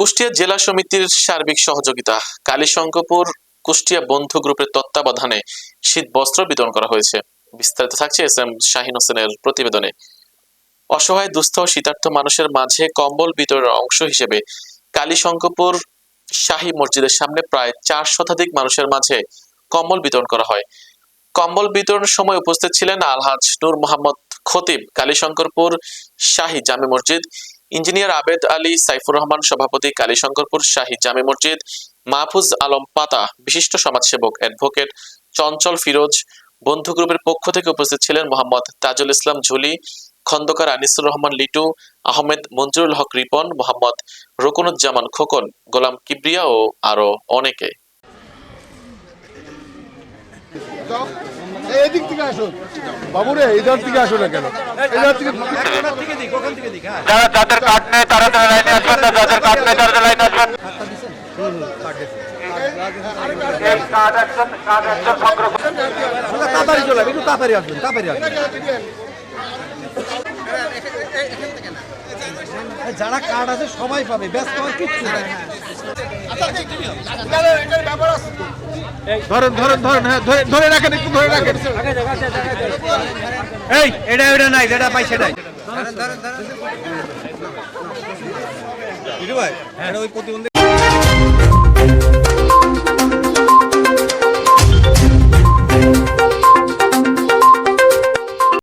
কুষ্টিয়া জেলা সমিতির সার্বিক সহযোগিতা। কালীশঙ্কপুর কুষ্টিয়া বন্ধু গ্রুপের তত্ত্বাবধানে শীত বস্ত্র বিতরণ করা হয়েছে। বিস্তারিত থাকছে এস এম শাহিন হোসেনের প্রতিবেদনে। অসহায়, দুস্থ শীতার্থ মানুষের মাঝে কম্বল বিতরণের অংশ হিসেবে কালীশঙ্কপুর শাহী মসজিদের সামনে প্রায় চার শতাধিক মানুষের মাঝে কম্বল বিতরণ করা হয়। কম্বল বিতরণের সময় উপস্থিত ছিলেন আলহাজ নূর মোহাম্মদ খতিব। কালীশঙ্করপুর শাহী জামে মসজিদ ইঞ্জিনিয়ার আবেদ আলী সাইফুর রহমান, সভাপতি কালীশঙ্করপুর শাহী জামে মসজিদ, মাহফুজ আলম পাতা, বিশিষ্ট সমাজসেবক অ্যাডভোকেট চঞ্চল ফিরোজ, বন্ধু গ্রুপের পক্ষ থেকে উপস্থিত ছিলেন মোহাম্মদ তাজুল ইসলাম ঝুলি, খন্দকার আনিসুর রহমান লিটু, আহমেদ মঞ্জুরুল হক রিপন, মোহাম্মদ রকুনুজ্জামান খোকন, গোলাম কিবরিয়া ও আরও অনেকে। এদিক থেকে আসুন। বাবুরে থেকে আসো না কেন? এইধার থেকে যারা যাদের কার্ড নেই তারা তারা লাইনে আসবেন না যাদের কার্ড নেই তারা লাইনে আসবেন। তাড়াতাড়ি চলে একটু তাড়াতাড়ি তাড়াতাড়ি যারা কার্ড আছে সবাই পাবে ব্যস্ত হওয়ার কিচ্ছু নাই। ধরেন ধরেন ধরেন হ্যাঁ ধরে ধরে রাখেন একটু, ধরে রাখেন। এই, এটা এটা নাই, যেটা পাই সেটাই। ভাই, এটা ওই প্রতিবন্ধী